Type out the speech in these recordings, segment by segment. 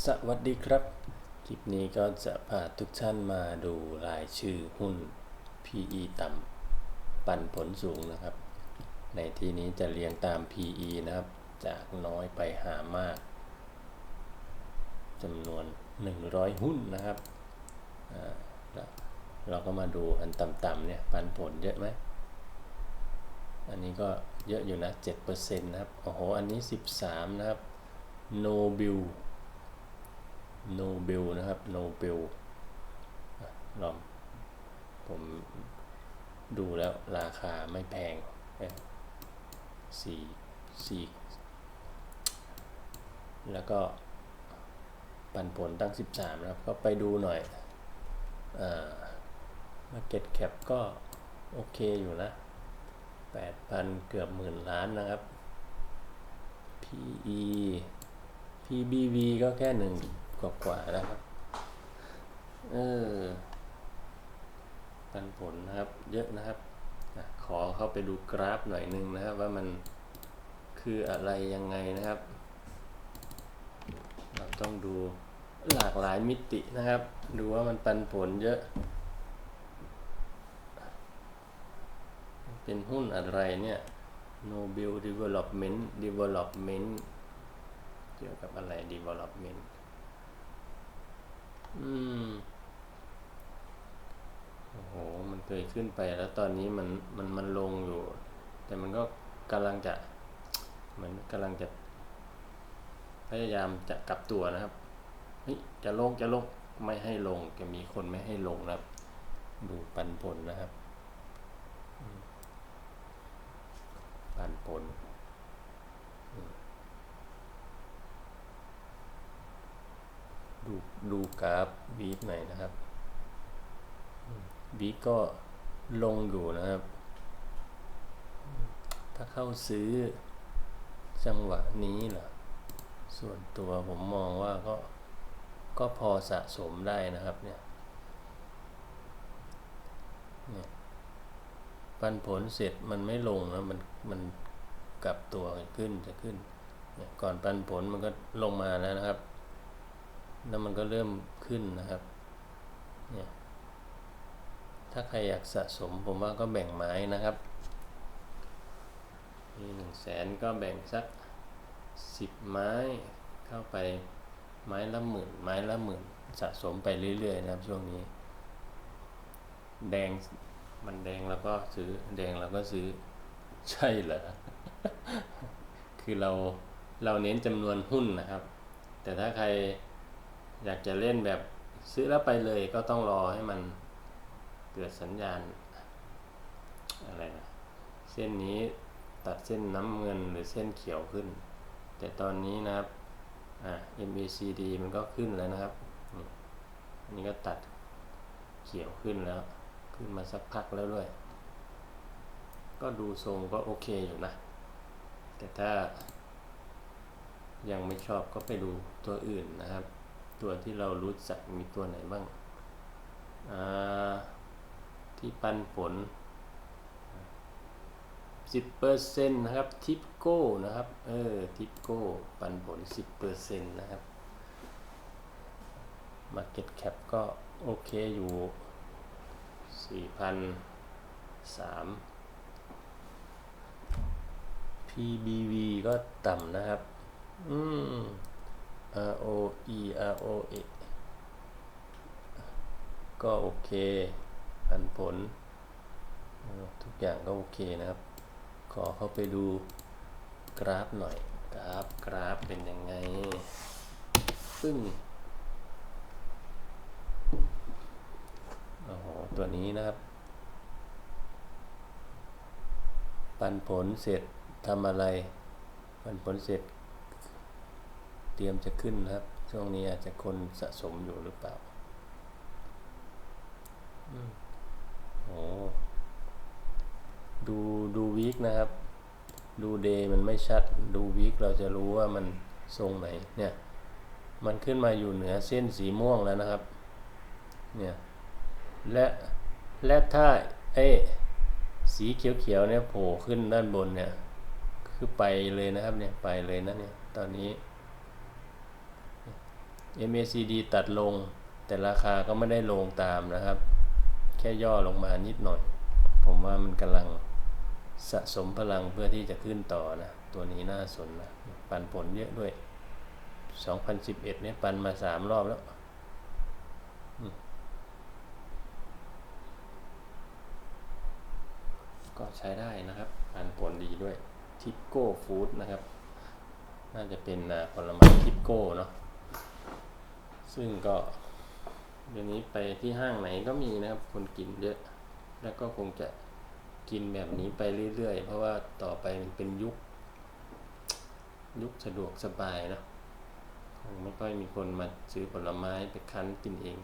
สวัสดีครับ คลิปนี้ก็จะพาทุกท่านมาดูรายชื่อหุ้น PE ต่ำปันผลสูงนะครับ ในที่นี้จะเรียงตาม PE นะครับ จากน้อยไปหามากจำนวน 100 หุ้นนะครับ เราก็มาดูอันต่ำๆเนี่ยปันผลเยอะไหม อันนี้ก็เยอะอยู่นะ 7%นะครับ โอ้โห อันนี้ 13 นะครับ No Bill โนเบลนะครับโนเบลลองผมดูแล้วราคาไม่แพงสี่สี่แล้วก็ปันผลตั้ง 13 นะครับ ก็ไปดูหน่อยอ่า Market Cap ก็โอเคอยู่นะ 8,000 เกือบหมื่นล้านนะครับ PE PBV ก็แค่ กว่าๆนะครับ เออปันผลนะครับ เยอะนะครับ ขอเข้าไปดูกราฟหน่อยนึงนะครับ ว่ามันคืออะไรยังไงนะครับ เราต้องดูหลากหลายมิตินะครับ ดูว่ามันปันผลเยอะ เป็นหุ้นอะไรเนี่ย Nobel Development Development เกี่ยวกับอะไร Development อืม โอ้โห มันเคยขึ้นไปแล้วตอนนี้มันมันมันลงอยู่ แต่มันก็กำลังจะ เหมือนกำลังจะ พยายามจะกลับตัวนะครับเฮ้ยจะลงจะลงไม่ให้ลงจะมีคนไม่ให้ลงนะครับ ดูปันผลนะครับ ปันผล ดูดูกราฟวีคหน่อยนะครับวีคก็ลงอยู่นะครับ ถ้าเข้าซื้อจังหวะนี้เหรอส่วนตัวผมมองว่าก็ก็พอสะสมได้นะครับเนี่ยเนี่ยปันผลเสร็จมันไม่ลงนะมันมันกลับตัวขึ้นจะขึ้น ก่อนปันผลมันก็ลงมาแล้วนะครับ แล้วมันก็เริ่มขึ้นนะครับเนี่ยถ้าใครอยากสะสมผมว่าก็แบ่งไม้นะครับมีหนึ่งแสนก็แบ่งสักสิบไม้เข้าไปไม้ละหมื่น ไม้ละหมื่นสะสมไปเรื่อยๆนะครับช่วงนี้ แดงมันแดงแล้วก็ซื้อแดงแล้วก็ซื้อใช่เหรอ คือเราเราเน้นจำนวนหุ้นนะครับ แต่ถ้าใคร อยากจะเล่นแบบซื้อแล้วไปเลยก็ต้องรอให้มันเกิดสัญญาณอะไรนะเส้นนี้ตัดเส้นน้ำเงินหรือเส้นเขียวขึ้น แต่ตอนนี้นะครับอ่า MACD มันก็ขึ้นแล้วนะครับอันนี้ก็ตัดเขียวขึ้นแล้ว ขึ้นมาสักพักแล้วด้วย ก็ดูทรงก็โอเคอยู่นะ แต่ถ้ายังไม่ชอบก็ไปดูตัวอื่นนะครับ ตัวที่เรารู้จักมีตัวไหนบ้างที่ปันผล 10%นะครับทิปโก้นะครับ เออทิปโก้ปันผล 10%นะครับ Market Cap ก็โอเคอยู่ 4,003 PBV ก็ต่ำนะครับ อืม R O E R O A ก็โอเคผันผล ทุกอย่างก็โอเคนะครับ ขอเข้าไปดูกราฟหน่อย กราฟกราฟเป็นยังไง ซึ่งโอ้โหตัวนี้นะครับ ปันผลเสร็จทำอะไร ปันผลเสร็จ รียมจะขึ้นนะครับ ช่วงนี้อาจจะคนสะสมอยู่หรือเปล่าโอ้ดูดูวีคนะครับ ดูเดย์มันไม่ชัด ดูวีคเราจะรู้ว่ามันทรงไหนเนี่ย มันขึ้นมาอยู่เหนือเส้นสีม่วงแล้วนะครับ เนี่ย และและถ้าไอ้สีเขียวๆเนี่ยโผล่ขึ้นด้านบนเนี่ย คือไปเลยนะครับเนี่ย ไปเลยนะเนี่ย ตอนนี้ MACD ตัดลง แต่ราคาก็ไม่ได้ลงตามนะครับ แค่ย่อลงมานิดหน่อย ผมว่ามันกำลังสะสมพลังเพื่อที่จะขึ้นต่อนะ ตัวนี้น่าสนนะ ปันผลเยอะด้วย 2011 เนี่ยปันมาสามรอบแล้วก็ใช้ได้นะครับปันผลดีด้วยทิปโก้ฟู้ดนะครับ น่าจะเป็นผลไม้ทิปโก้เนาะ ซึ่งก็เดี๋ยวนี้ไปที่ห้างไหนก็มีนะครับ คนกินเยอะ แล้วก็คงจะกินแบบนี้ไปเรื่อยๆ เพราะว่าต่อไปมันเป็นยุค ยุคสะดวกสบายนะคงไม่ค่อยมีคนมาซื้อผลไม้ไปคั้นกินเอง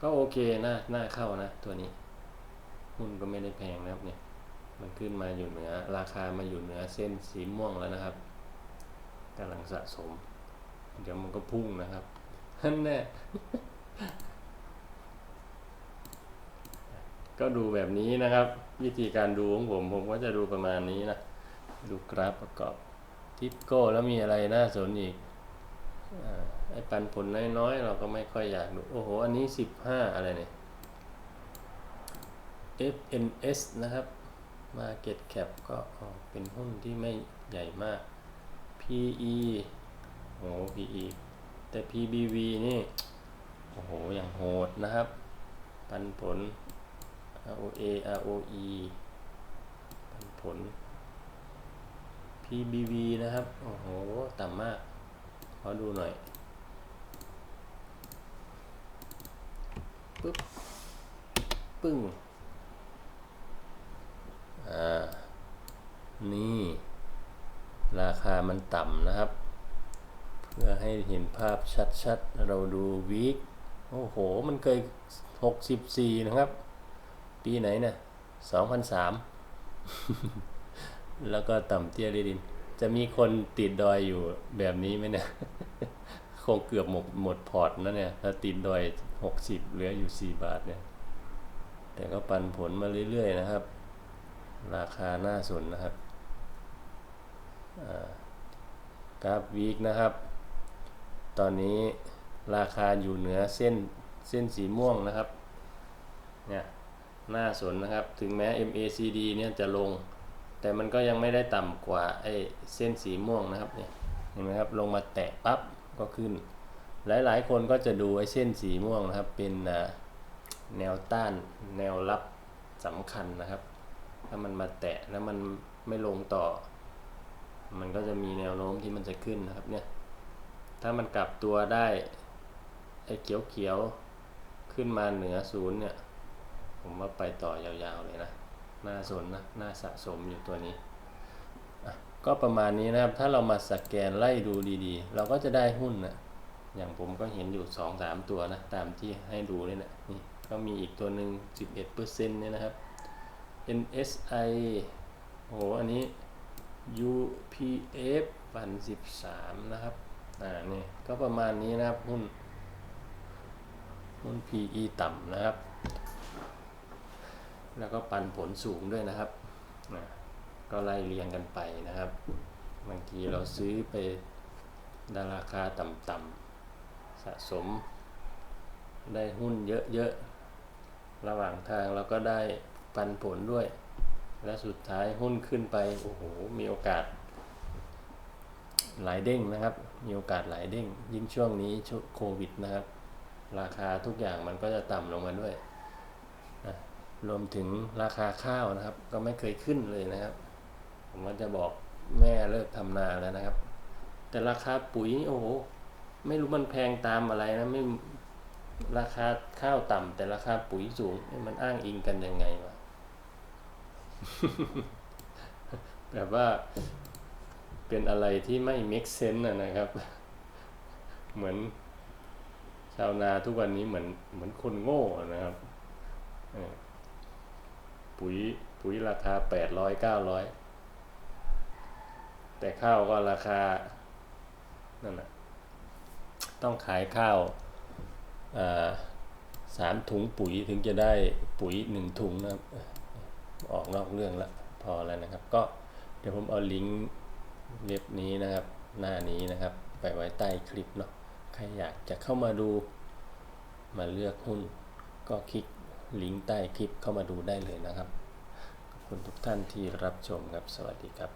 ก็โอเคนะน่าเข้านะตัวนี้หุ้นก็ไม่ได้แพงนะครับเนี่ย มันขึ้นมาอยู่เหนือ ราคามาอยู่เหนือเส้นสีม่วงแล้วนะครับกำลังสะสม เดี๋ยวมันก็พุ่งนะครับ นั่นแน่ก็ดูแบบนี้นะครับ วิธีการดูของผม ผมก็จะดูประมาณนี้นะ ดูกราฟประกอบทิปโก้แล้วมีอะไรน่าสนอีกอไอ้ปันผลน้อยๆ เราก็ไม่ค่อยอยากดู โอ้โห อันนี้ 15 อะไรเนี่ย FNS นะครับ Market Cap ก็เป็นหุ้นที่ไม่ใหญ่มาก PE โอ้ PE แต่ PBV นี่ โอ้โห อย่างโหดนะครับ ปันผล ROA ROE ปันผล PBV นะครับ โอ้โห ต่ำมาก ขอดูหน่อยปึ๊บ ปึ้ง อ่า นี่ ราคามันต่ำนะครับ เพื่อให้เห็นภาพชัดๆ เราดูวีคโอ้โห มันเคย 64 นะครับ ปีไหนเนี่ย2003 แล้วก็ต่ำเตี้ยลิดิน จะมีคนติดดอยอยู่แบบนี้ไหมเนี่ยคงเกือบหมดหมดพอร์ตนะเนี่ย ถ้าติดดอย 60 เหลืออยู่ 4 บาทเนี่ย แต่ก็ปันผลมาเรื่อยๆนะครับ ราคาน่าสนนะครับกราฟวีคนะครับ ตอนนี้ราคาอยู่เหนือเส้นเส้นสีม่วงนะครับ เนี่ยน่าสนนะครับ ถึงแม้ MACD เนี่ยจะลง แต่มันก็ยังไม่ได้ต่ำกว่าไอ้เส้นสีม่วงนะครับเนี่ยเห็นไหมครับลงมาแตะปั๊บก็ขึ้น หลายๆ คนก็จะดูไอ้เส้นสีม่วงนะครับ เป็นแนวต้านแนวรับสำคัญนะครับ ถ้ามันมาแตะแล้วมันไม่ลงต่อ มันก็จะมีแนวโน้มที่มันจะขึ้นนะครับเนี่ย ถ้ามันกลับตัวได้ไอ้เขียวๆขึ้นมาเหนือศูนย์เนี่ย ผมว่าไปต่อยาวๆเลยนะ น่าสนนะ น่าสะสมอยู่ตัวนี้ก็ประมาณนี้นะครับ ถ้าเรามาสแกนไล่ดูดีๆ เราก็จะได้หุ้นนะอย่างผมก็เห็นอยู่สองสามตัวนะ ตามที่ให้ดูเลยนะนี่ก็มีอีกตัวหนึ่ง11%เนี่ยนะครับ NSI โอ้โหอันนี้ UPF ฟัน13นะครับ อ่านี่ก็ประมาณนี้นะครับหุ้นหุ้น PE ต่ำนะครับ แล้วก็ปันผลสูงด้วยนะครับนะก็ไล่เรียงกันไปนะครับบางทีเราซื้อไปดาราคาต่ำๆสะสม ได้หุ้นเยอะๆ ระหว่างทางเราก็ได้ปันผลด้วย และสุดท้ายหุ้นขึ้นไป โอ้โห มีโอกาส หลายเด้งนะครับ มีโอกาสหลายเด้ง ยิ่งช่วงนี้ช่วงโควิดนะครับ ราคาทุกอย่างมันก็จะต่ำลงมาด้วยนะรวมถึงราคาข้าวนะครับ ก็ไม่เคยขึ้นเลยนะครับ ผมก็จะบอกแม่เลิกทำนาแล้วนะครับ แต่ราคาปุ๋ยโอ้โหไม่รู้มันแพงตามอะไรนะไม่ราคาข้าวต่ำแต่ราคาปุ๋ยสูงมันอ้างอิงกันยังไงวะแบบว่า เป็นอะไรที่ไม่ make sense นะครับ เหมือนชาวนาทุกวันนี้เหมือนเหมือนคนโง่นะครับปุ๋ยปุ๋ยราคาแปดร้อยเก้าร้อยแต่ข้าวก็ราคานั่นแหะต้องขายข้าวสามถุงปุ๋ยถึงจะได้ปุ๋ยหนึ่งถุงนะครับ ออกนอกเรื่องละพอแล้วนะครับ ก็เดี๋ยวผมเอาลิงก์ เว็บนี้นะครับ หน้านี้นะครับ ไปไว้ใต้คลิปเนาะใครอยากจะเข้ามาดู มาเลือกหุ้น ก็คลิกลิงก์ใต้คลิปเข้ามาดูได้เลยนะครับขอบคุณทุกท่านที่รับชมครับสวัสดีครับ